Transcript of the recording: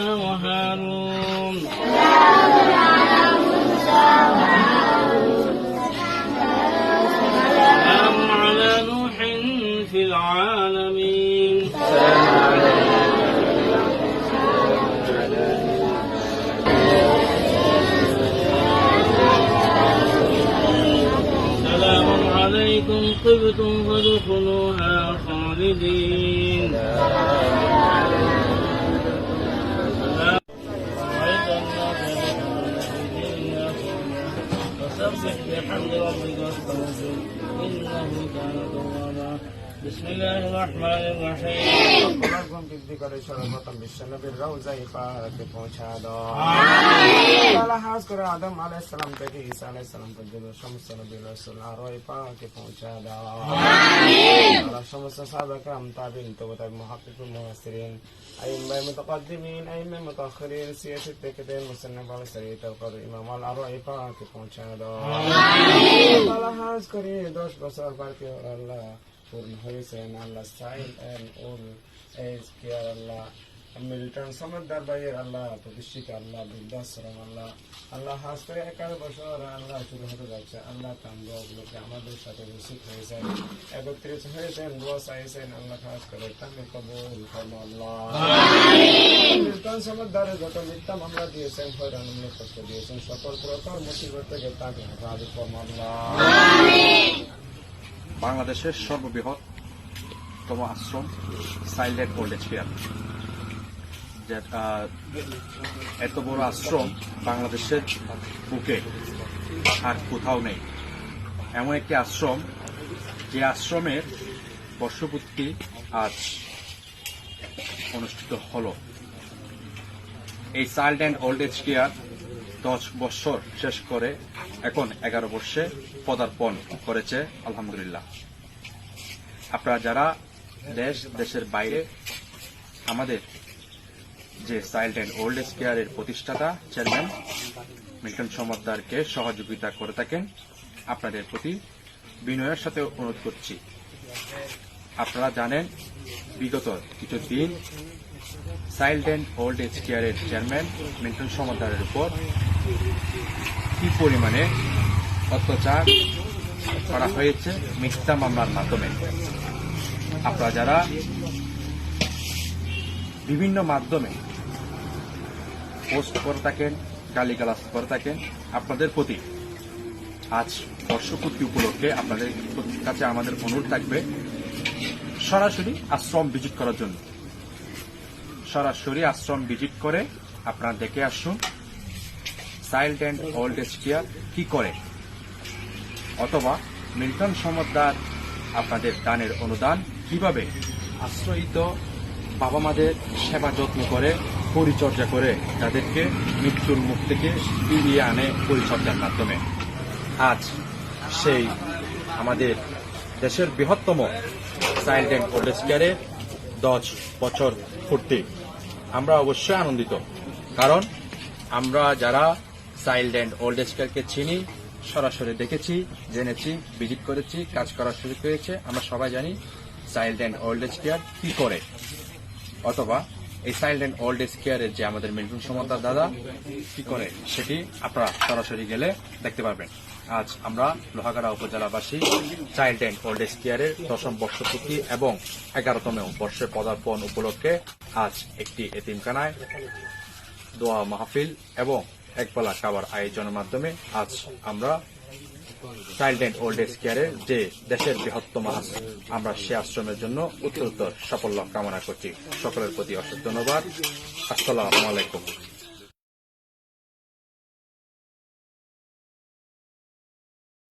وهارون. سلام على نوح في العالمين. سلام عليكم طبتم فادخلوها خالدين. lazım. İnnehu kana كان توابا بسم الله الرحمن الرحيم প্রথম বৃদ্ধি করে সর্বপ্রথম বিশ্বনবীর রওজাই পাকে পৌঁছা দাও আল্লাহ হাজ করে আদম আলাইহিস সালাম থেকে ঈসা আলাইহিস সালাম পর্যন্ত সমস্ত নবী রাসূল আর ওই পাকে পৌঁছা দাও আল্লাহ সমস্ত সাহাবা کرام তাবিন তো তাই মুহাক্কিকুল মুফাসসিরিন আইম্মা মুতাকাদ্দিমিন আইম্মা মুতাআখিরিন সিয়াসত দেখতেন মুসন্নাফ আল সরিত আর ইমাম আল আর ওই পাকে পৌঁছা দাও আল্লাহ হাজ করে 10 বছর ভারতীয় আল্লাহ পূর্ণ হয়েছেন আল্লাহ child and old age care আল্লাহ মিল্টন সমদ্দার ভাইয়ের আল্লাহ প্রতিষ্ঠিত আল্লাহ বৃদ্ধাশ্রম আল্লাহ আল্লাহ হাস করে একার বছর আল্লাহ শুরু হতে যাচ্ছে আল্লাহ তাঙ্গগুলোকে আমাদের সাথে উপস্থিত হয়েছেন একত্রিত হয়েছেন দোয়া চাইছেন আল্লাহ খাস করে তাকে কবুল করো আল্লাহ মিল্টন সমদ্দারে যত মিথ্যা মামলা দিয়েছেন হয়রান কষ্ট দিয়েছেন সকল প্রকার মুসিবত থেকে তাকে হেফাজত করো আল্লাহ বাংলাদেশের সর্ববৃহৎতম আশ্রম child and old age care যেটা এত বড় আশ্রম বাংলাদেশের বুকে আর কোথাও নেই। এমন একটি আশ্রম, যে আশ্রমের বর্ষপূর্তি আজ অনুষ্ঠিত হলো। এই child and old age care দশ বছর শেষ করে এখন এগারো বর্ষে পদার্পণ করেছে, আলহামদুলিল্লাহ। আপনারা যারা দেশ, দেশের বাইরে, আমাদের যে চাইল্ড অ্যান্ড ওল্ড এজ কেয়ারের প্রতিষ্ঠাতা, চেয়ারম্যান, মিল্টন সমদ্দারকে সহযোগিতা করে থাকেন, আপনাদের প্রতি বিনয়ের সাথে অনুরোধ করছি। আপনারা জানেন, বিগত কিছু দিন চাইল্ড অ্যান্ড ওল্ড এজ কেয়ারের চেয়ারম্যান মিল্টন সমদ্দারের উপর কি পরিমাণে অত্যাচার করা হয়েছে, মিথ্যা মামলার মাধ্যমে। আপনারা যারা বিভিন্ন মাধ্যমে পোস্ট করে থাকেন, গালিগালাজ করে থাকেন, আপনাদের প্রতি আজ বর্ষপূর্তি উপলক্ষে আপনাদের কাছে আমাদের অনুরোধ থাকবে সরাসরি আশ্রম ভিজিট করার জন্য। সরাসরি আশ্রম ভিজিট করে আপনারা দেখে আসুন child and old age care কি করে। অথবা মিল্টন সমদ্দার আপনাদের দানের অনুদান কীভাবে আশ্রয়িত বাবা মাদের সেবা যত্ন করে, পরিচর্যা করে তাদেরকে মৃত্যুর মুখ থেকে ফিরিয়ে আনে পরিচর্যার মাধ্যমে। আজ সেই আমাদের দেশের বৃহত্তম চাইল্ড অ্যান্ড ওল্ড এজ কেয়ারের দশ বছর পূর্তি। আমরা অবশ্যই আনন্দিত। কারণ আমরা যারা চাইল্ড অ্যান্ড ওল্ড এজ কেয়ারকে চিনি, সরাসরি দেখেছি, জেনেছি ভিজিট করেছি, কাজ করার সুযোগ পেয়েছে আমরা সবাই জানি child and old age care কি করে। অথবা এই চাইল্ড অ্যান্ড ওল্ড এজ কেয়ারের যে আমাদের মিল্টন সমতার দাদা কি করে, সেটি আপনারা সরাসরি গেলে দেখতে পারবেন। আজ আমরা লোহাগাড়া উপজেলাবাসী চাইল্ড অ্যান্ড ওল্ড এজ কেয়ারের দশম বর্ষপূর্তি এবং এগারোতম বর্ষের পদার্পণ উপলক্ষে আজ একটি এতিমখানায় দোয়া মাহফিল এবং একবেলা খাবার আয়োজনের মাধ্যমে আজ আমরা চাইল্ড অ্যান্ড ওল্ড এজ কেয়ারের যে দেশের বৃহত্তম আশ্রম, আমরা সে আশ্রমের জন্য উত্তরোত্তর সাফল্য কামনা করছি। সকলের প্রতি অশেষ ধন্যবাদ। আসসালামু আলাইকুম।